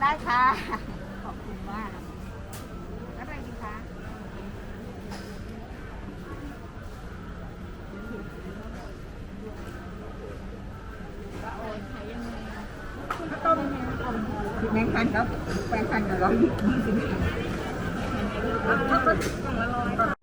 ได้ค่ะ ขอบคุณมากแล้วอะไรดีคะต้มแมงคันครับแมงคันกับร้อยยี่สิบเอาเอาเป็กล่องละร้อย